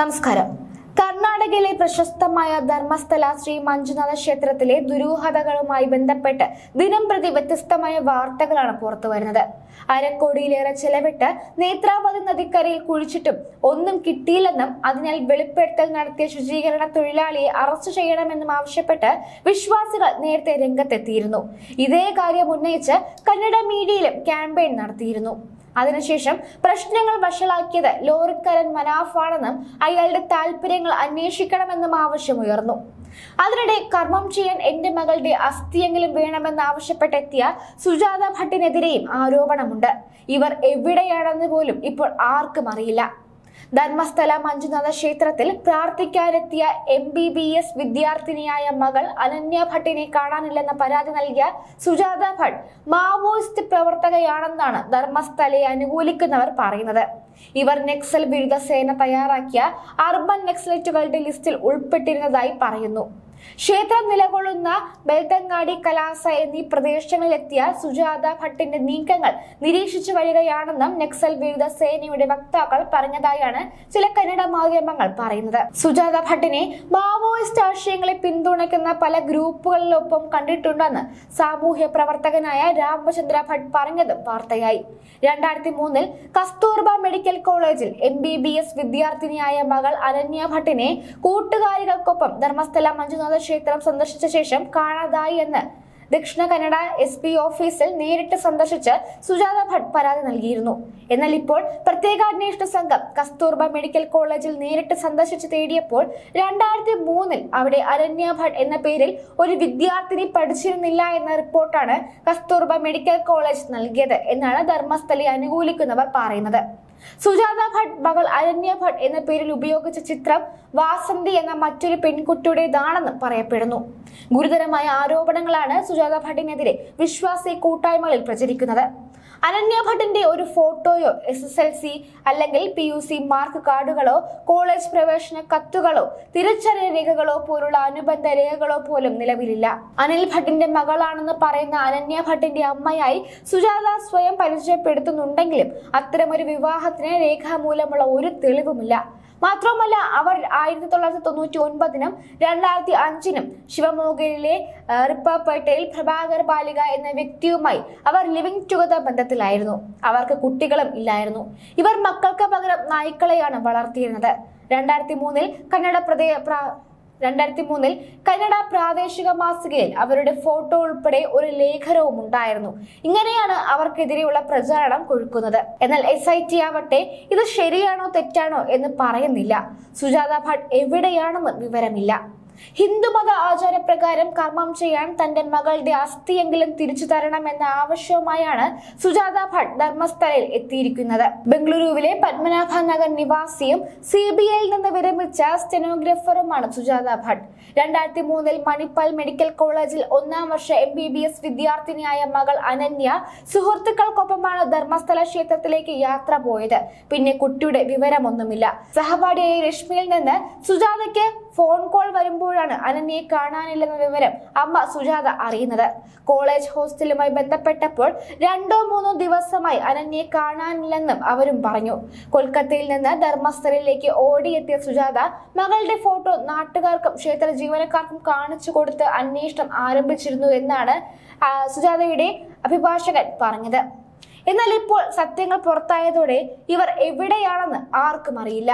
നമസ്കാരം. കർണാടകയിലെ പ്രശസ്തമായ ധർമ്മസ്ഥല ശ്രീ മഞ്ജുനാഥ ക്ഷേത്രത്തിലെ ദുരൂഹതകളുമായി ബന്ധപ്പെട്ട് ദിനം പ്രതി വ്യത്യസ്തമായ വാർത്തകളാണ് പുറത്തു വരുന്നത്. അരക്കോടിയിലേറെ ചെലവിട്ട് നേത്രാവതി നദിക്കരയിൽ കുഴിച്ചിട്ടും ഒന്നും കിട്ടിയില്ലെന്നും അതിനാൽ വെളിപ്പെടുത്തൽ നടത്തിയ ശുചീകരണ തൊഴിലാളിയെ അറസ്റ്റ് ചെയ്യണമെന്നും ആവശ്യപ്പെട്ട് വിശ്വാസികൾ നേരത്തെ രംഗത്തെത്തിയിരുന്നു. ഇതേ കാര്യം ഉന്നയിച്ച് കന്നഡ മീഡിയയിലും ക്യാമ്പയിൻ നടത്തിയിരുന്നു. അതിനുശേഷം പ്രശ്നങ്ങൾ വഷളാക്കിയത് ലോറിക്കാരൻ മനാഫാണെന്നും അയാളുടെ താല്പര്യങ്ങൾ അന്വേഷിക്കണമെന്നും ആവശ്യമുയർന്നു. അതിനിടെ കർമ്മം ചെയ്യാൻ എന്റെ മകളുടെ അസ്ഥിയെങ്കിലും വേണമെന്ന് ആവശ്യപ്പെട്ടെത്തിയ സുജാത ഭട്ടിനെതിരെയും ആരോപണമുണ്ട്. ഇവർ എവിടെയാണെന്ന് പോലും ഇപ്പോൾ ആർക്കും അറിയില്ല. ധർമ്മസ്ഥല മഞ്ജുനാഥ ക്ഷേത്രത്തിൽ പ്രാർത്ഥിക്കാനെത്തിയ എം ബി ബി എസ് വിദ്യാർത്ഥിനിയായ മകൾ അനന്യ ഭട്ടിനെ കാണാനില്ലെന്ന പരാതി നൽകിയ സുജാത ഭട്ട് മാവോയിസ്റ്റ് പ്രവർത്തകയാണെന്നാണ് ധർമ്മസ്ഥലയെ അനുകൂലിക്കുന്നവർ പറയുന്നത്. ഇവർ നക്സൽ വിരുദ്ധ സേന തയ്യാറാക്കിയ അർബൻ നക്സലറ്റുകളുടെ ലിസ്റ്റിൽ ഉൾപ്പെട്ടിരുന്നതായി പറയുന്നു. ക്ഷേത്രം നിലകൊള്ളുന്ന ബെൽതങ്ങാടി കലാസ എന്നീ പ്രദേശങ്ങളിലെത്തിയ സുജാത ഭട്ടിന്റെ നീക്കങ്ങൾ നിരീക്ഷിച്ചു വരികയാണെന്നും നക്സൽ വിരുദ്ധ സേനയുടെ വക്താക്കൾ പറഞ്ഞതായാണ് ചില കന്നഡ മാധ്യമങ്ങൾ പറയുന്നത്. സുജാത ഭട്ടിനെ മാവോയിസ്റ്റ് ആശയങ്ങളെ പിന്തുണയ്ക്കുന്ന പല ഗ്രൂപ്പുകളിലൊപ്പം കണ്ടിട്ടുണ്ടെന്ന് സാമൂഹ്യ പ്രവർത്തകനായ രാമചന്ദ്ര ഭട്ട് പറഞ്ഞതും വാർത്തയായി. രണ്ടായിരത്തി മൂന്നിൽ കസ്തൂർബ മെഡിക്കൽ കോളേജിൽ എം ബി ബി എസ് വിദ്യാർത്ഥിനിയായ മകൾ അനന്യ ഭട്ടിനെ കൂട്ടുകാരികൾക്കൊപ്പം ധർമ്മസ്ഥല മഞ്ജുനാഥ ക്ഷേത്രം സന്ദർശിച്ച ശേഷം കാണാതായി എന്ന് ദക്ഷിണ കന്നഡ എസ് പി ഓഫീസിൽ നേരിട്ട് സന്ദർശിച്ച് സുജാത ഭട്ട് പരാതി നൽകിയിരുന്നു. എന്നാൽ ഇപ്പോൾ പ്രത്യേക അന്വേഷണ സംഘം കസ്തൂർബ മെഡിക്കൽ കോളേജിൽ നേരിട്ട് സന്ദർശിച്ച് തേടിയപ്പോൾ രണ്ടായിരത്തി മൂന്നിൽ അവിടെ അരണ്യ ഭട്ട് എന്ന പേരിൽ ഒരു വിദ്യാർത്ഥിനി പഠിച്ചിരുന്നില്ല എന്ന റിപ്പോർട്ടാണ് കസ്തൂർബ മെഡിക്കൽ കോളേജ് നൽകിയത് എന്നാണ് ധർമ്മസ്ഥലി അനുകൂലിക്കുന്നവർ പറയുന്നത്. സുജാത ഭട്ട് മകൾ അരണ്യ ഭട്ട് എന്ന പേരിൽ ഉപയോഗിച്ച ചിത്രം വാസന്തി എന്ന മറ്റൊരു പെൺകുട്ടിയുടേതാണെന്ന് പറയപ്പെടുന്നു. ഗുരുതരമായ ആരോപണങ്ങളാണ് സുജാത ഭട്ടിനെതിരെ വിശ്വാസി കൂട്ടായ്മകളിൽ പ്രചരിക്കുന്നത്. അനന്യ ഭട്ടിന്റെ ഒരു ഫോട്ടോയോ എസ് എസ് എൽ സി അല്ലെങ്കിൽ പി യു സി മാർക്ക് കാർഡുകളോ കോളേജ് പ്രവേശന കത്തുകളോ തിരിച്ചറിയ രേഖകളോ പോലുള്ള അനുബന്ധ രേഖകളോ പോലും നിലവിലില്ല. അനിൽ ഭട്ടിന്റെ മകളാണെന്ന് പറയുന്ന അനന്യ ഭട്ടിന്റെ അമ്മയായി സുജാത സ്വയം പരിചയപ്പെടുത്തുന്നുണ്ടെങ്കിലും അത്തരമൊരു വിവാഹത്തിന് രേഖാമൂലമുള്ള ഒരു തെളിവുമില്ല. മാത്രവുമല്ല അവർ ആയിരത്തി തൊള്ളായിരത്തി തൊണ്ണൂറ്റി ഒൻപതിനും രണ്ടായിരത്തി അഞ്ചിനും ശിവമോഗയിലെ റിപ്പപ്പേട്ടയിൽ പ്രഭാകർ ബാലിക എന്ന വ്യക്തിയുമായി അവർ ലിവിംഗ് ടുഗദർ ബന്ധത്തിലായിരുന്നു. അവർക്ക് കുട്ടികളും ഇല്ലായിരുന്നു. ഇവർ മക്കൾക്ക് പകരം നായ്ക്കളെയാണ് വളർത്തിയിരുന്നത്. രണ്ടായിരത്തി മൂന്നിൽ കന്നഡ പ്രദേ പ്ര- രണ്ടായിരത്തി മൂന്നിൽ കന്നഡ പ്രാദേശിക മാസികയിൽ അവരുടെ ഫോട്ടോ ഉൾപ്പെടെ ഒരു ലേഖനവും ഉണ്ടായിരുന്നു. ഇങ്ങനെയാണ് അവർക്കെതിരെയുള്ള പ്രചാരണം കൊഴുക്കുന്നത്. എന്നാൽ എസ് ഐ ടി ആവട്ടെ ഇത് ശരിയാണോ തെറ്റാണോ എന്ന് പറയുന്നില്ല. സുജാത ഭട്ട് എവിടെയാണെന്ന് വിവരമില്ല. ഹിന്ദുമത ആചാരപ്രകാരം കർമ്മം ചെയ്യാൻ തന്റെ മകളുടെ അസ്ഥിയെങ്കിലും തിരിച്ചു തരണം എന്ന ആവശ്യവുമായാണ് സുജാത ഭട്ട് ധർമ്മസ്ഥലയിൽ എത്തിയിരിക്കുന്നത്. ബംഗളൂരുവിലെ പത്മനാഭ നഗർ നിവാസിയും സി ബി ഐയിൽ നിന്ന് വിരമിച്ച സ്റ്റെനോഗ്രഫറുമാണ് സുജാത ഭട്ട്. രണ്ടായിരത്തി മൂന്നിൽ മണിപ്പാൽ മെഡിക്കൽ കോളേജിൽ ഒന്നാം വർഷ എം ബി ബി എസ് വിദ്യാർത്ഥിനിയായ മകൾ അനന്യ സുഹൃത്തുക്കൾക്കൊപ്പമാണ് ധർമ്മസ്ഥല ക്ഷേത്രത്തിലേക്ക് യാത്ര പോയത്. പിന്നെ കുട്ടിയുടെ വിവരമൊന്നുമില്ല. സഹപാഠിയായ രശ്മിയിൽ നിന്ന് സുജാതയ്ക്ക് ഫോൺ കോൾ വരുമ്പോഴാണ് അനന്യയെ കാണാനില്ലെന്ന വിവരം അമ്മ സുജാത അറിയുന്നത്. കോളേജ് ഹോസ്റ്റലുമായി ബന്ധപ്പെട്ടപ്പോൾ രണ്ടോ മൂന്നോ ദിവസമായി അനന്യയെ കാണാനില്ലെന്നും അവരും പറഞ്ഞു. കൊൽക്കത്തയിൽ നിന്ന് ധർമ്മസ്ഥലയിലേക്ക് ഓടിയെത്തിയ സുജാത മകളുടെ ഫോട്ടോ നാട്ടുകാർക്കും ക്ഷേത്ര ജീവനക്കാർക്കും കാണിച്ചു കൊടുത്ത് അന്വേഷണം ആരംഭിച്ചിരുന്നു എന്നാണ് സുജാതയുടെ അഭിഭാഷകൻ പറഞ്ഞത്. എന്നാൽ ഇപ്പോൾ സത്യങ്ങൾ പുറത്തായതോടെ ഇവർ എവിടെയാണെന്ന് ആർക്കും അറിയില്ല.